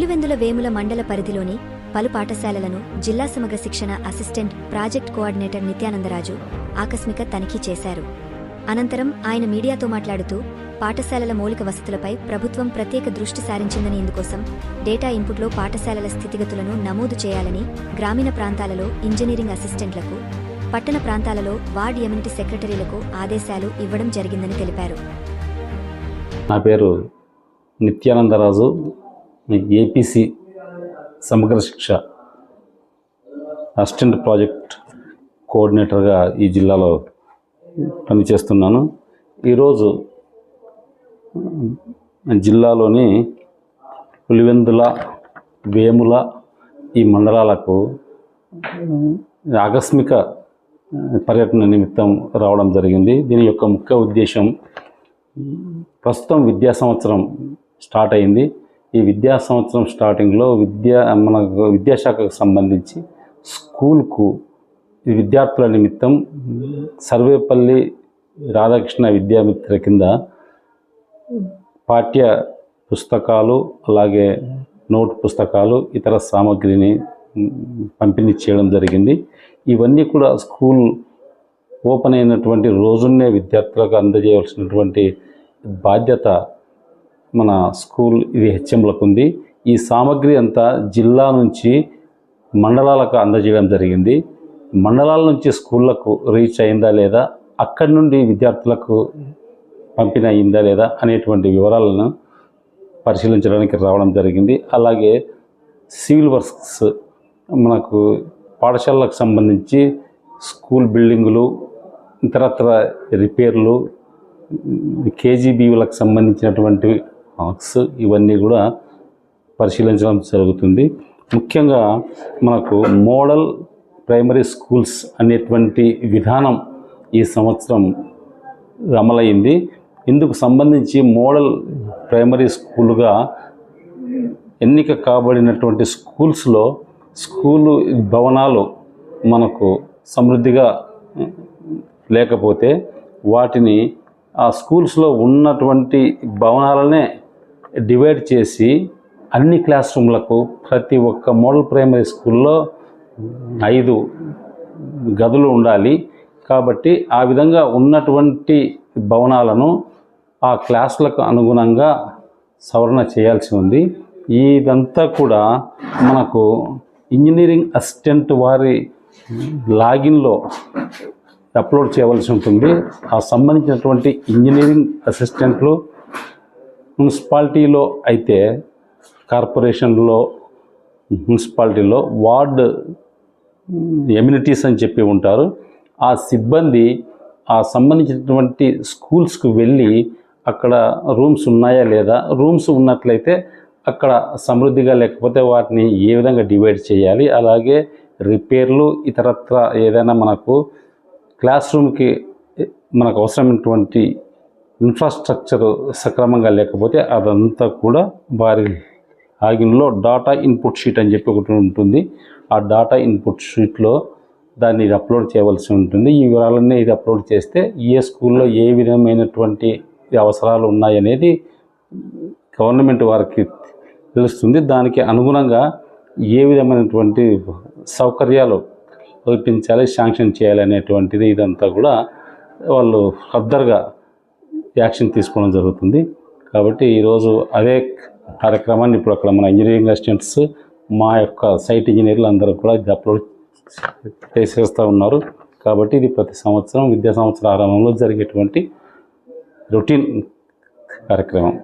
పులివెందుల వేముల మండల పరిధిలోని పలు పాఠశాలలను జిల్లా సమగ్ర శిక్షణ అసిస్టెంట్ ప్రాజెక్ట్ కోఆర్డినేటర్ నిత్యానందరాజు ఆకస్మిక తనిఖీ చేశారు. అనంతరం ఆయన మీడియాతో మాట్లాడుతూ పాఠశాలల మౌలిక వసతులపై ప్రభుత్వం ప్రత్యేక దృష్టి సారించిందని ఇందుకోసం డేటా ఇన్పుట్లో పాఠశాలల స్థితిగతులను నమోదు చేయాలని గ్రామీణ ప్రాంతాలలో ఇంజనీరింగ్ అసిస్టెంట్లకు పట్టణ ప్రాంతాలలో వార్డ్ ఎమ్యూనిటీ సెక్రటరీలకు ఆదేశాలు ఇవ్వడం జరిగిందని తెలిపారు. నా పేరు నిత్యానందరాజు. ఏపీసీ సమగ్ర శిక్ష అసిస్టెంట్ ప్రాజెక్ట్ కోఆర్డినేటర్గా ఈ జిల్లాలో పనిచేస్తున్నాను. ఈరోజు జిల్లాలోని పులివెందుల వేముల ఈ మండలాలకు ఆకస్మిక పర్యటన నిమిత్తం రావడం జరిగింది. దీని యొక్క ముఖ్య ఉద్దేశం ప్రస్తుతం విద్యా సంవత్సరం స్టార్ట్ అయింది. ఈ విద్యా సంవత్సరం స్టార్టింగ్లో విద్యా మన విద్యాశాఖకు సంబంధించి స్కూల్కు ఈ విద్యార్థుల నిమిత్తం సర్వేపల్లి రాధాకృష్ణ విద్యామిత్ర కింద పాఠ్య పుస్తకాలు అలాగే నోట్ పుస్తకాలు ఇతర సామాగ్రిని పంపిణీ చేయడం జరిగింది. ఇవన్నీ కూడా స్కూల్ ఓపెన్ అయినటువంటి రోజున్నే విద్యార్థులకు అందజేయవలసినటువంటి బాధ్యత మన స్కూల్ ఇది హెచ్ఎంలకు ఉంది. ఈ సామాగ్రి అంతా జిల్లా నుంచి మండలాలకు అందజేయడం జరిగింది. మండలాల నుంచి స్కూళ్ళకు రీచ్ అయిందా లేదా అక్కడి నుండి విద్యార్థులకు పంపిణీ అయిందా లేదా అనేటువంటి వివరాలను పరిశీలించడానికి రావడం జరిగింది. అలాగే సివిల్ వర్క్స్ మనకు పాఠశాలలకు సంబంధించి స్కూల్ బిల్డింగులు ఇతరత్ర రిపేర్లు కేజీబీలకు సంబంధించినటువంటి వర్క్స్ ఇవన్నీ కూడా పరిశీలించడం జరుగుతుంది. ముఖ్యంగా మనకు మోడల్ ప్రైమరీ స్కూల్స్ అనేటువంటి విధానం ఈ సంవత్సరం అమలైంది. ఇందుకు సంబంధించి మోడల్ ప్రైమరీ స్కూలుగా ఎన్నిక కాబడినటువంటి స్కూల్స్లో స్కూలు భవనాలు మనకు సమృద్ధిగా లేకపోతే వాటిని ఆ స్కూల్స్లో ఉన్నటువంటి భవనాలనే డివైడ్ చేసి అన్ని క్లాస్ రూమ్లకు ప్రతి ఒక్క మోడల్ ప్రైమరీ స్కూల్లో ఐదు గదులు ఉండాలి. కాబట్టి ఆ విధంగా ఉన్నటువంటి భవనాలను ఆ క్లాసులకు అనుగుణంగా సవరణ చేయాల్సి ఉంది. ఇదంతా కూడా మనకు ఇంజనీరింగ్ అసిస్టెంట్ వారి లాగిన్లో అప్లోడ్ చేయవలసి ఉంటుంది. ఆ సంబంధించినటువంటి ఇంజనీరింగ్ అసిస్టెంట్లు మున్సిపాలిటీలో అయితే కార్పొరేషన్లో మున్సిపాలిటీలో వార్డ్ ఎమ్యూనిటీస్ అని చెప్పి ఉంటారు. ఆ సిబ్బంది ఆ సంబంధించినటువంటి స్కూల్స్కు వెళ్ళి అక్కడ రూమ్స్ ఉన్నాయా లేదా రూమ్స్ ఉన్నట్లయితే అక్కడ సమృద్ధిగా లేకపోతే వాటిని ఏ విధంగా డివైడ్ చేయాలి అలాగే రిపేర్లు ఇతరత్ర ఏదైనా మనకు క్లాస్ రూమ్కి మనకు అవసరమైనటువంటి ఇన్ఫ్రాస్ట్రక్చర్ సక్రమంగా లేకపోతే అదంతా కూడా వారి ఆగిన్లో డాటా ఇన్పుట్ షీట్ అని చెప్పి ఒకటి ఉంటుంది. ఆ డాటా ఇన్పుట్ షీట్లో దాన్ని అప్లోడ్ చేయవలసి ఉంటుంది. ఈ వివరాలన్నీ ఇది అప్లోడ్ చేస్తే ఏ స్కూల్లో ఏ విధమైనటువంటి అవసరాలు ఉన్నాయనేది గవర్నమెంట్ వారికి తెలుస్తుంది. దానికి అనుగుణంగా ఏ విధమైనటువంటి సౌకర్యాలు కల్పించాలి శాంక్షన్ చేయాలి అనేటువంటిది ఇదంతా కూడా వాళ్ళు ఫర్దర్గా యాక్షన్ తీసుకోవడం జరుగుతుంది. కాబట్టి ఈరోజు అదే కార్యక్రమాన్ని ఇప్పుడు అక్కడ మన ఇంజనీరింగ్ అసిస్టెంట్స్ మా యొక్క సైట్ ఇంజనీర్లు అందరూ కూడా ఇది అప్లోడ్ చేసేస్తూ ఉన్నారు. కాబట్టి ఇది ప్రతి సంవత్సరం విద్యా సంవత్సర ఆరంభంలో జరిగేటువంటి రొటీన్ కార్యక్రమం.